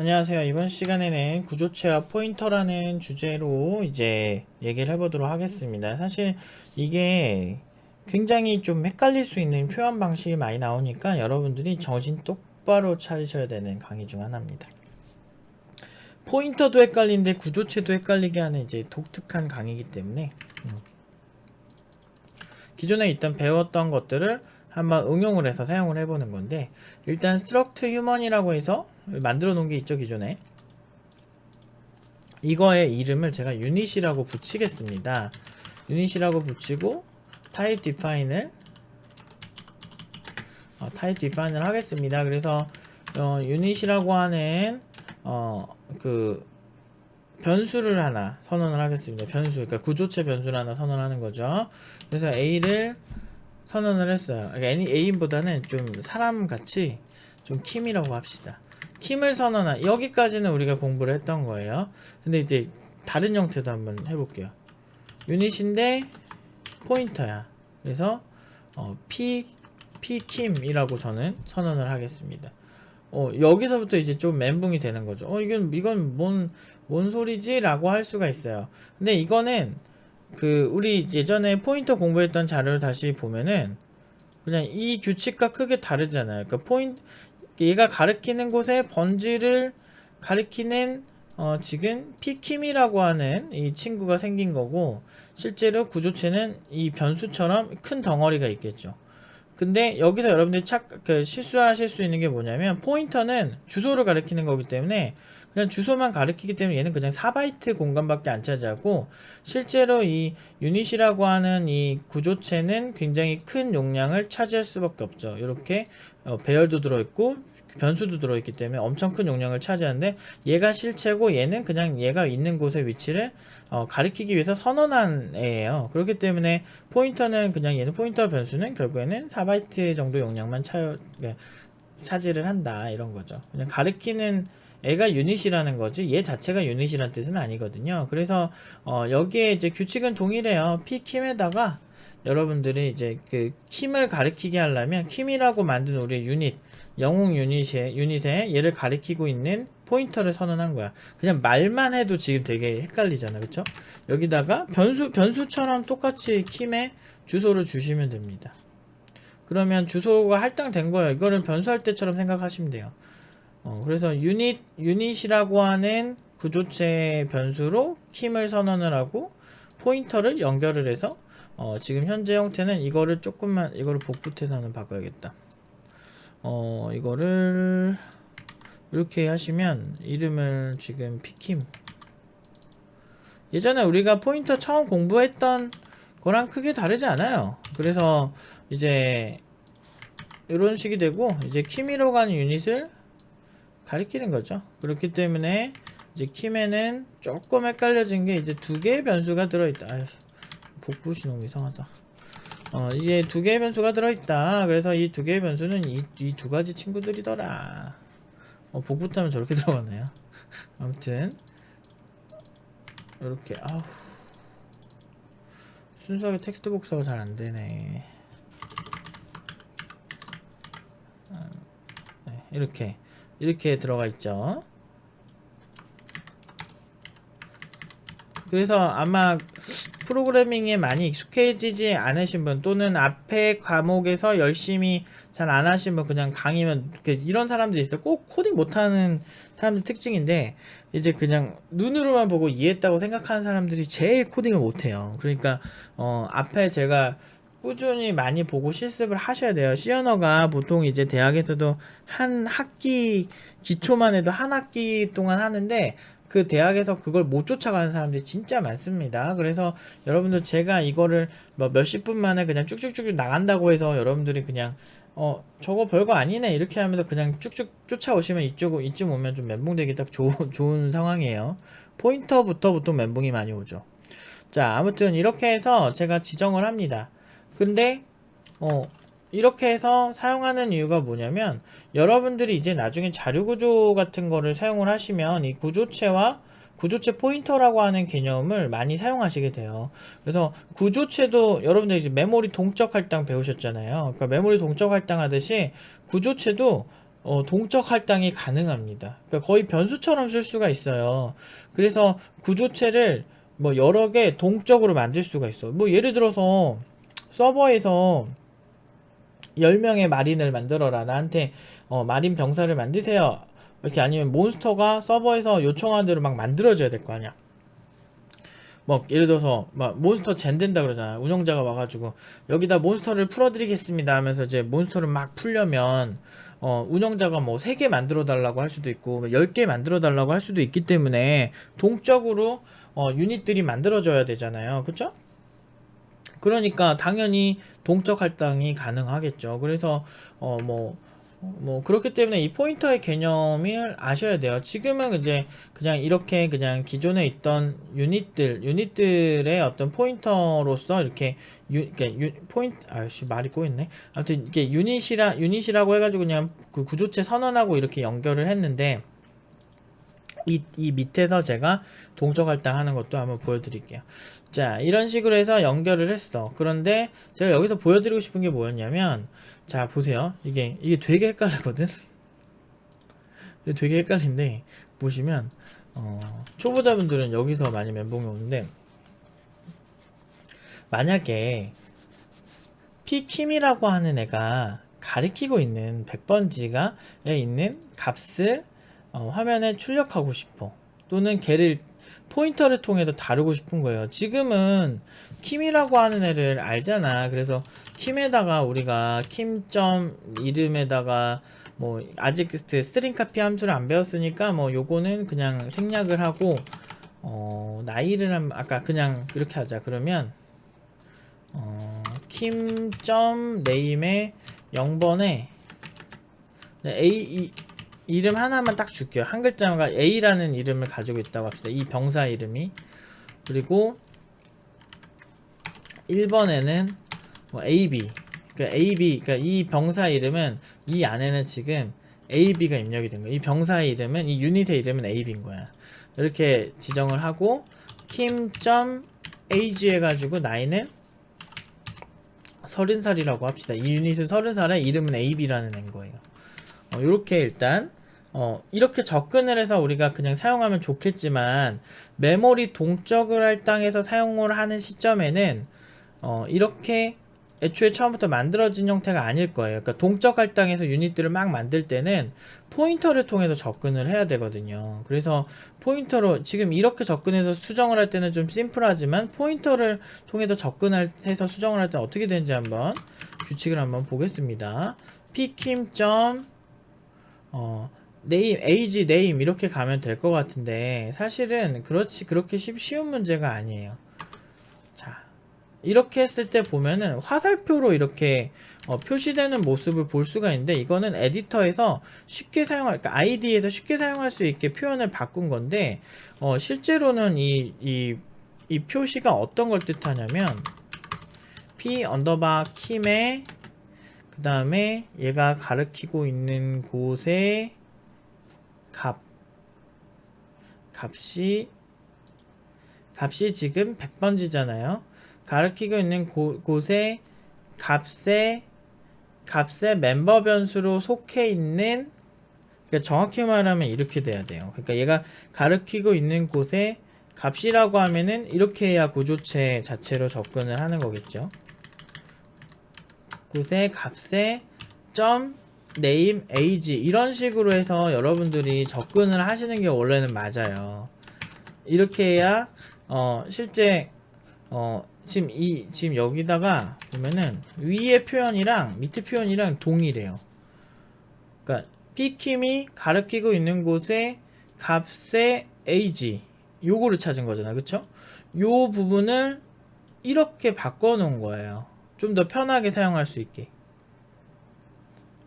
안녕하세요. 이번 시간에는 구조체와 포인터라는 주제로 이제 얘기를 해보도록 하겠습니다. 사실 이게 굉장히 좀 헷갈릴 수 있는 표현 방식이 많이 나오니까 여러분들이 정신 똑바로 차리셔야 되는 강의 중 하나입니다. 포인터도 헷갈리는데 구조체도 헷갈리게 하는 이제 독특한 강의이기 때문에 음. 기존에 일단 배웠던 것들을 한번 응용을 해서 사용을 해보는 건데 일단 struct human이라고 해서 만들어 놓은 게 있죠 기존에. 이거의 이름을 제가 유닛이라고 붙이겠습니다. 유닛이라고 붙이고 type define을 어, type define을 하겠습니다. 그래서 어, 유닛이라고 하는 어, 그 변수를 하나 선언을 하겠습니다. 변수 그러니까 구조체 변수를 하나 선언하는 거죠. 그래서 a를 선언을 했어요. 그러니까 애인보다는 좀 사람같이 좀 킴이라고 합시다. 킴을 선언한 여기까지는 우리가 공부를 했던 거예요. 근데 이제 다른 형태도 한번 해볼게요. 유닛인데 포인터야. 그래서 어, p p 킴이라고 저는 선언을 하겠습니다. 어, 여기서부터 이제 좀 멘붕이 되는 거죠. 어, 이건 이건 뭔 뭔 소리지 라고 할 수가 있어요. 근데 이거는 그 우리 예전에 포인터 공부했던 자료를 다시 보면은 그냥 이 규칙과 크게 다르잖아요. 그러니까 포인트 얘가 가리키는 곳에 번지를 가리키는 어 지금 피킴이라고 하는 이 친구가 생긴 거고 실제로 구조체는 이 변수처럼 큰 덩어리가 있겠죠. 근데 여기서 여러분들이 착, 그 실수하실 수 있는 게 뭐냐면 포인터는 주소를 가리키는 거기 때문에 그냥 주소만 가리키기 때문에 얘는 그냥 4바이트 공간밖에 안 차지하고 실제로 이 유닛이라고 하는 이 구조체는 굉장히 큰 용량을 차지할 수밖에 없죠. 이렇게 어, 배열도 들어있고 변수도 들어있기 때문에 엄청 큰 용량을 차지하는데 얘가 실체고 얘는 그냥 얘가 있는 곳의 위치를 어, 가리키기 위해서 선언한 애예요. 그렇기 때문에 포인터는 그냥 얘는 포인터 변수는 결국에는 4바이트 정도 용량만 차, 그러니까 차지를 한다 이런 거죠. 그냥 가리키는 애가 유닛이라는 거지 얘 자체가 유닛이라는 뜻은 아니거든요. 그래서 어, 여기에 이제 규칙은 동일해요. p킴에다가 여러분들이 이제 그 킴을 가리키게 하려면 킴이라고 만든 우리 유닛 영웅 유닛에 유닛에 얘를 가리키고 있는 포인터를 선언한 거야. 그냥 말만 해도 지금 되게 헷갈리잖아, 그렇죠? 여기다가 변수 변수처럼 똑같이 킴에 주소를 주시면 됩니다. 그러면 주소가 할당된 거예요. 이거는 변수할 때처럼 생각하시면 돼요. 어, 그래서 유닛 유닛이라고 하는 구조체 변수로 킴을 선언을 하고 포인터를 연결을 해서 어, 지금 현재 형태는 이거를 조금만 이거를 복붙해서는 바꿔야겠다. 어, 이거를 이렇게 하시면 이름을 지금 피킴 예전에 우리가 포인터 처음 공부했던 거랑 크게 다르지 않아요. 그래서 이제 이런 식이 되고 이제 키미로 가는 유닛을 가리키는 거죠. 그렇기 때문에 이제 킴에는 조금 헷갈려진 게 이제 두 개의 변수가 들어있다. 아휴, 복붙이 너무 이상하다. 어, 이제 두 개의 변수가 들어있다. 그래서 이 두 개의 변수는 이이두 가지 친구들이더라. 어, 복붙하면 저렇게 들어가네요. 아무튼 이렇게 아우 순수하게 텍스트 복사가 잘 안 되네. 아, 네, 이렇게 이렇게 들어가 있죠. 그래서 아마 프로그래밍에 많이 익숙해지지 않으신 분 또는 앞에 과목에서 열심히 잘 안 하신 분 그냥 강의면 이런 사람들이 있어요. 꼭 코딩 못하는 사람들 특징인데 이제 그냥 눈으로만 보고 이해했다고 생각하는 사람들이 제일 코딩을 못해요. 그러니까 어 앞에 제가 꾸준히 많이 보고 실습을 하셔야 돼요. C 언어가 보통 이제 대학에서도 한 학기 기초만 해도 한 학기 동안 하는데 그 대학에서 그걸 못 쫓아가는 사람들이 진짜 많습니다. 그래서 여러분들 제가 이거를 뭐 몇십 분 만에 그냥 쭉쭉쭉 나간다고 해서 여러분들이 그냥 어 저거 별거 아니네 이렇게 하면서 그냥 쭉쭉 쫓아오시면 이쪽 이쯤 오면 좀 멘붕되기 딱 좋은 좋은 상황이에요. 포인터부터 보통 멘붕이 많이 오죠. 자 아무튼 이렇게 해서 제가 지정을 합니다. 근데 어 이렇게 해서 사용하는 이유가 뭐냐면 여러분들이 이제 나중에 자료 구조 같은 거를 사용을 하시면 이 구조체와 구조체 포인터라고 하는 개념을 많이 사용하시게 돼요. 그래서 구조체도 여러분들 이제 메모리 동적 할당 배우셨잖아요. 그러니까 메모리 동적 할당 하듯이 구조체도 어, 동적 할당이 가능합니다. 그러니까 거의 변수처럼 쓸 수가 있어요. 그래서 구조체를 뭐 여러 개 동적으로 만들 수가 있어. 뭐 예를 들어서 서버에서 10명의 마린을 만들어라. 나한테 어, 마린 병사를 만드세요. 이렇게 아니면 몬스터가 서버에서 요청하는 대로 막 만들어져야 될 거 아니야. 뭐 예를 들어서 막 몬스터 젠 된다 그러잖아. 운영자가 와가지고 여기다 몬스터를 풀어드리겠습니다 하면서 이제 몬스터를 막 풀려면 어, 운영자가 뭐 3개 만들어 달라고 할 수도 있고 10개 만들어 달라고 할 수도 있기 때문에 동적으로 어, 유닛들이 만들어져야 되잖아요. 그쵸? 그러니까 당연히 동적 할당이 가능하겠죠. 그래서 어뭐 뭐 그렇기 때문에 이 포인터의 개념을 아셔야 돼요. 지금은 이제 그냥 이렇게 그냥 기존에 있던 유닛들 유닛들의 어떤 포인터로서 이렇게 유, 이렇게 유, 포인트 아씨 말이 꼬였네. 아무튼 이게 유닛이라 유닛이라고 해가지고 그냥 그 구조체 선언하고 이렇게 연결을 했는데 이, 이 밑에서 제가 동적 할당하는 것도 한번 보여드릴게요. 자, 이런 식으로 해서 연결을 했어. 그런데 제가 여기서 보여드리고 싶은 게 뭐였냐면, 자, 보세요. 이게, 이게 되게 헷갈리거든? 되게 헷갈린데, 보시면, 어, 초보자분들은 여기서 많이 멘붕이 오는데, 만약에, 피킴이라고 하는 애가 가리키고 있는 100번지가 있는 값을 어, 화면에 출력하고 싶어. 또는 걔를 포인터를 통해서 다루고 싶은 거예요. 지금은 킴이라고 하는 애를 알잖아. 그래서 킴에다가 우리가 킴점 이름에다가 뭐 아직 스트링 카피 함수를 안 배웠으니까 뭐 요거는 그냥 생략을 하고 어 나이를 한 아까 그냥 그렇게 하자. 그러면 어 킴점 네임의 0번에 A 이, 이름 하나만 딱 줄게요. 한 글자가 A라는 이름을 가지고 있다고 합시다. 이 병사 이름이. 그리고 1번에는 뭐 AB. 그러니까 AB, 그러니까 이 병사 이름은 이 안에는 지금 AB가 입력이 된 거야. 이 병사의 이름은 이 유닛의 이름은 AB인 거야. 이렇게 지정을 하고 kim.age 해가지고 나이는 30살이라고 합시다. 이 유닛은 30살에 이름은 AB라는 애인 거예요. 어, 이렇게 일단 어, 이렇게 접근을 해서 우리가 그냥 사용하면 좋겠지만 메모리 동적을 할당해서 사용을 하는 시점에는 어, 이렇게 애초에 처음부터 만들어진 형태가 아닐 거예요. 그러니까 동적 할당해서 유닛들을 막 만들 때는 포인터를 통해서 접근을 해야 되거든요. 그래서 포인터로 지금 이렇게 접근해서 수정을 할 때는 좀 심플하지만 포인터를 통해서 접근을 해서 수정을 할 때 어떻게 되는지 한번 규칙을 한번 보겠습니다. pkim. 어, 네임, age, 네임 이렇게 가면 될 것 같은데 사실은 그렇지 그렇게 쉽- 쉬운 문제가 아니에요. 자, 이렇게 했을 때 보면은 화살표로 이렇게 어, 표시되는 모습을 볼 수가 있는데 이거는 에디터에서 쉽게 사용할, 그러니까 아이디에서 쉽게 사용할 수 있게 표현을 바꾼 건데 어, 실제로는 이, 이, 이 표시가 어떤 걸 뜻하냐면 p 언더바 킴에 그 다음에 얘가 가리키고 있는 곳에 값 값이 값이 지금 100번지잖아요. 가리키고 있는 곳, 곳에 값에 값의 멤버 변수로 속해 있는 그러니까 정확히 말하면 이렇게 돼야 돼요. 그러니까 얘가 가리키고 있는 곳에 값이라고 하면은 이렇게 해야 구조체 자체로 접근을 하는 거겠죠. 곳에 값에 점 name age 이런 식으로 해서 여러분들이 접근을 하시는 게 원래는 맞아요. 이렇게 해야 어 실제 어 지금 이 지금 여기다가 보면은 위에 표현이랑 밑에 표현이랑 동일해요. 그러니까 p킴이 가리키고 있는 곳에 값의 age 요거를 찾은 거잖아. 그쵸? 요 부분을 이렇게 바꿔 놓은 거예요. 좀 더 편하게 사용할 수 있게.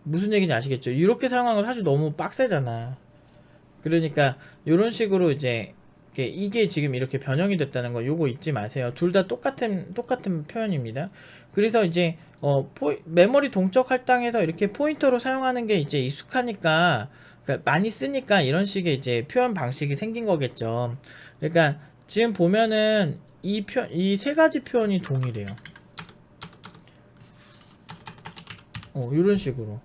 무슨 얘기인지 아시겠죠? 이렇게 사용하는 건 사실 너무 빡세잖아. 그러니까 이런 식으로 이제 이게, 지금 이렇게 변형이 됐다는 거 요거 잊지 마세요. 둘 다 똑같은 똑같은 표현입니다. 그래서 이제 어 포, 메모리 동적 할당해서 이렇게 포인터로 사용하는 게 이제 익숙하니까 그러니까 많이 쓰니까 이런 식의 이제 표현 방식이 생긴 거겠죠. 그러니까 지금 보면은 이 표, 이 세 가지 표현이 동일해요. 어, 이런 식으로.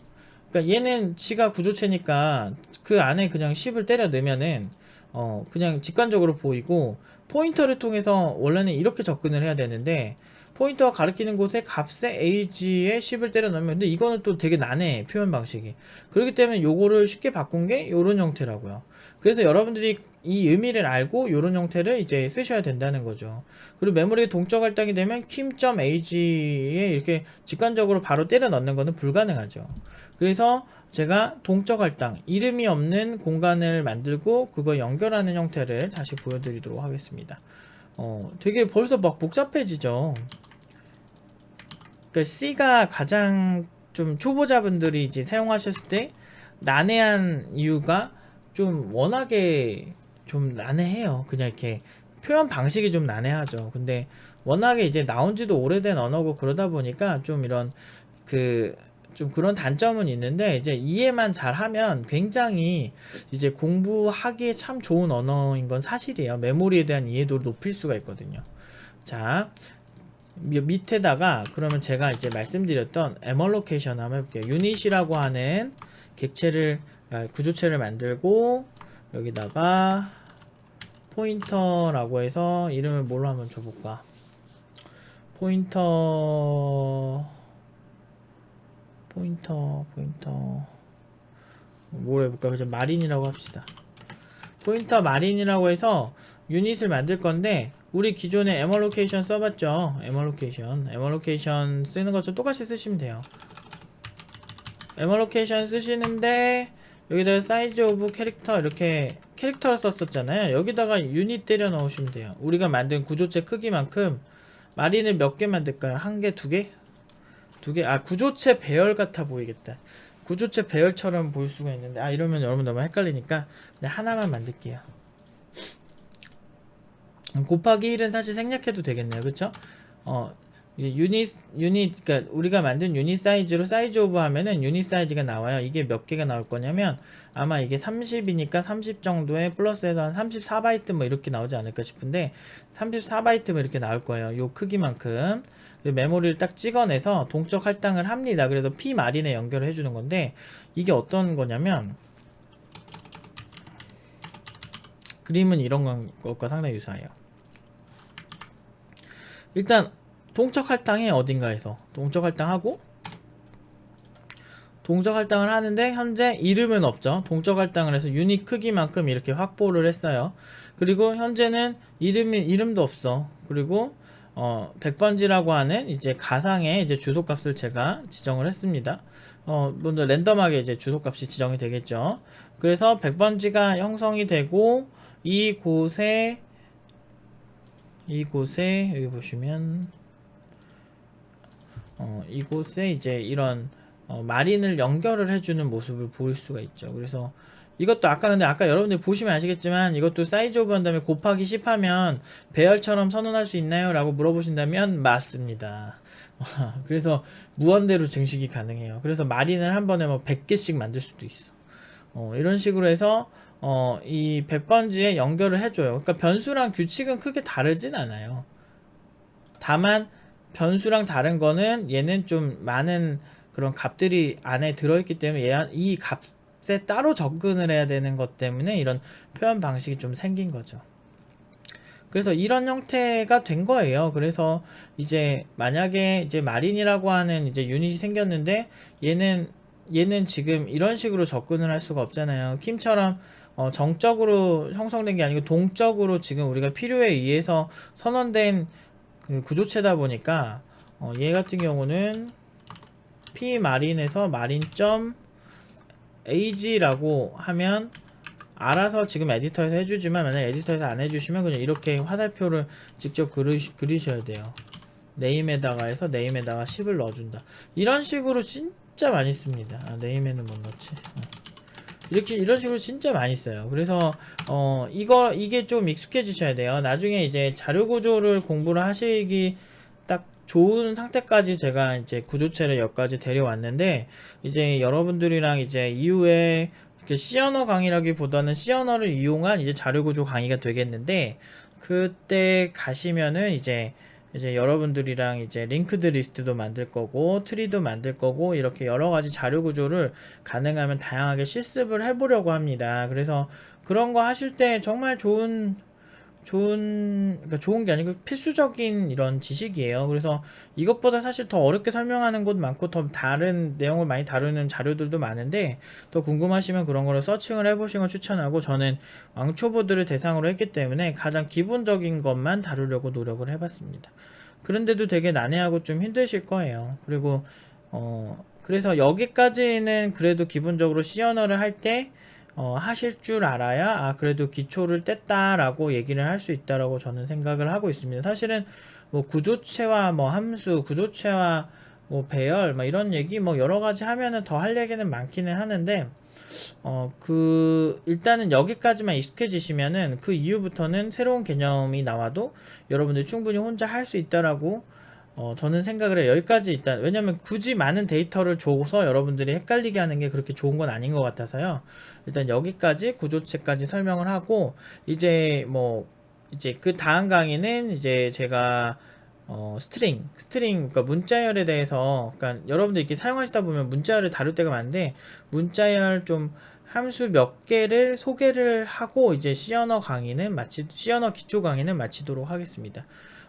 그러니까 얘는 지가 구조체니까 그 안에 그냥 10을 때려 넣으면은 어 그냥 직관적으로 보이고 포인터를 통해서 원래는 이렇게 접근을 해야 되는데 포인터가 가리키는 곳에 값에 age에 10을 때려 넣으면 근데 이거는 또 되게 난해 표현 방식이. 그렇기 때문에 요거를 쉽게 바꾼 게 요런 형태라고요. 그래서 여러분들이 이 의미를 알고 요런 형태를 이제 쓰셔야 된다는 거죠. 그리고 메모리에 동적 할당이 되면 kim.age에 이렇게 직관적으로 바로 때려 넣는 거는 불가능하죠. 그래서 제가 동적 할당 이름이 없는 공간을 만들고 그거 연결하는 형태를 다시 보여드리도록 하겠습니다. 어 되게 벌써 막 복잡해지죠 그 C가 가장 좀 초보자분들이 이제 사용하셨을 때 난해한 이유가 좀 워낙에 좀 난해해요. 그냥 이렇게 표현 방식이 좀 난해하죠. 근데 워낙에 이제 나온 지도 오래된 언어고 그러다 보니까 좀 이런 그 좀 그런 단점은 있는데 이제 이해만 잘하면 굉장히 이제 공부하기에 참 좋은 언어인 건 사실이에요. 메모리에 대한 이해도를 높일 수가 있거든요. 자, 미- 밑에다가 그러면 제가 이제 말씀드렸던 에멀로케이션 한번 해볼게요. 유닛이라고 하는 객체를 아, 구조체를 만들고 여기다가 포인터라고 해서 이름을 뭘로 한번 줘볼까? 포인터 포인터 포인터 뭘 해볼까? 그냥 마린이라고 합시다. 포인터 마린이라고 해서 유닛을 만들 건데 우리 기존에 에멀로케이션 써봤죠? 에멀로케이션 에멀로케이션 쓰는 것도 똑같이 쓰시면 돼요. 에멀로케이션 쓰시는데 여기다가 사이즈 오브 캐릭터 이렇게 캐릭터를 썼었잖아요. 여기다가 유닛 때려 넣으시면 돼요. 우리가 만든 구조체 크기만큼 마린을 몇 개 만들까요? 한 개 두 개? 두 개? 아 구조체 배열 같아 보이겠다. 구조체 배열처럼 보일 수가 있는데. 아 이러면 여러분 너무 헷갈리니까 그냥 하나만 만들게요. 음, 곱하기 1은 사실 생략해도 되겠네요. 그쵸? 어, 유닛, 유닛, 그니까 우리가 만든 유닛 사이즈로 사이즈 오브 하면은 유닛 사이즈가 나와요. 이게 몇 개가 나올 거냐면 아마 이게 30이니까 30 정도에 플러스해서 한 34바이트 뭐 이렇게 나오지 않을까 싶은데 34바이트 뭐 이렇게 나올 거예요. 요 크기만큼. 그 메모리를 딱 찍어내서 동적 할당을 합니다. 그래서 P 마린에 연결을 해주는 건데 이게 어떤 거냐면 그림은 이런 건- 것과 상당히 유사해요. 일단 동적 할당해 어딘가에서 동적 할당하고 동적 할당을 하는데 현재 이름은 없죠. 동적 할당을 해서 유닛 크기만큼 이렇게 확보를 했어요. 그리고 현재는 이름이 이름도 없어. 그리고 어 100번지라고 하는 이제 가상의 이제 주소값을 제가 지정을 했습니다. 어 먼저 랜덤하게 이제 주소값이 지정이 되겠죠. 그래서 100번지가 형성이 되고 이곳에 이곳에 여기 보시면 어, 이곳에 이제 이런 어, 마린을 연결을 해주는 모습을 보일 수가 있죠. 그래서 이것도 아까 근데 아까 여러분들 보시면 아시겠지만 이것도 사이즈 오브 한 다음에 곱하기 10 하면 배열처럼 선언할 수 있나요? 라고 물어보신다면 맞습니다. 그래서 무한대로 증식이 가능해요. 그래서 마린을 한 번에 뭐 100개씩 만들 수도 있어. 어, 이런 식으로 해서 어, 이 100번지에 연결을 해줘요. 그러니까 변수랑 규칙은 크게 다르진 않아요. 다만 변수랑 다른 거는 얘는 좀 많은 그런 값들이 안에 들어있기 때문에 얘, 이 값에 따로 접근을 해야 되는 것 때문에 이런 표현 방식이 좀 생긴 거죠. 그래서 이런 형태가 된 거예요. 그래서 이제 만약에 이제 마린이라고 하는 이제 유닛이 생겼는데 얘는 얘는 지금 이런 식으로 접근을 할 수가 없잖아요. 킴처럼 어, 정적으로 형성된 게 아니고 동적으로 지금 우리가 필요에 의해서 선언된 그 구조체다 보니까 어, 얘 같은 경우는 p 마린에서 마린.ag라고 하면 알아서 지금 에디터에서 해주지만 만약 에디터에서 안 해주시면 그냥 이렇게 화살표를 직접 그리시, 그리셔야 돼요. 네임에다가 해서 네임에다가 10을 넣어준다. 이런 식으로 진짜 많이 씁니다. 아, 네임에는 못 넣지. 어. 이렇게 이런 식으로 진짜 많이 써요. 그래서 어 이거 이게 좀 익숙해지셔야 돼요. 나중에 이제 자료 구조를 공부를 하시기 딱 좋은 상태까지 제가 이제 구조체를 여기까지 데려왔는데 이제 여러분들이랑 이제 이후에 이렇게 C 언어 강의라기보다는 C 언어를 이용한 이제 자료 구조 강의가 되겠는데 그때 가시면은 이제 이제 여러분들이랑 이제 링크드 리스트도 만들 거고 트리도 만들 거고 이렇게 여러 가지 자료 구조를 가능하면 다양하게 실습을 해보려고 합니다. 그래서 그런 거 하실 때 정말 좋은 좋은 그러니까 좋은 게 아니고 필수적인 이런 지식이에요. 그래서 이것보다 사실 더 어렵게 설명하는 곳 많고 더 다른 내용을 많이 다루는 자료들도 많은데 더 궁금하시면 그런 거를 서칭을 해보시는 걸 추천하고 저는 왕초보들을 대상으로 했기 때문에 가장 기본적인 것만 다루려고 노력을 해봤습니다. 그런데도 되게 난해하고 좀 힘드실 거예요. 그리고 어 그래서 여기까지는 그래도 기본적으로 C 언어를 할때 어, 하실 줄 알아야 아 그래도 기초를 뗐다라고 얘기를 할 수 있다라고 저는 생각을 하고 있습니다. 사실은 뭐 구조체와 뭐 함수, 구조체와 뭐 배열 뭐 이런 얘기 뭐 여러 가지 하면은 더 할 얘기는 많기는 하는데 어 그 일단은 여기까지만 익숙해지시면은 그 이후부터는 새로운 개념이 나와도 여러분들이 충분히 혼자 할 수 있다라고 어, 저는 생각을 해요. 여기까지 일단, 왜냐면 굳이 많은 데이터를 줘서 여러분들이 헷갈리게 하는 게 그렇게 좋은 건 아닌 것 같아서요. 일단 여기까지 구조체까지 설명을 하고, 이제 뭐, 이제 그 다음 강의는 이제 제가 어, 스트링, 스트링, 그러니까 문자열에 대해서, 그러니까 여러분들 이렇게 사용하시다 보면 문자열을 다룰 때가 많은데, 문자열 좀 함수 몇 개를 소개를 하고, 이제 C 언어 강의는 마치, C 언어 기초 강의는 마치도록 하겠습니다.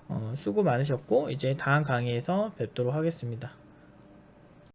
어, 수고 많으셨고 이제 다음 강의에서 뵙도록 하겠습니다.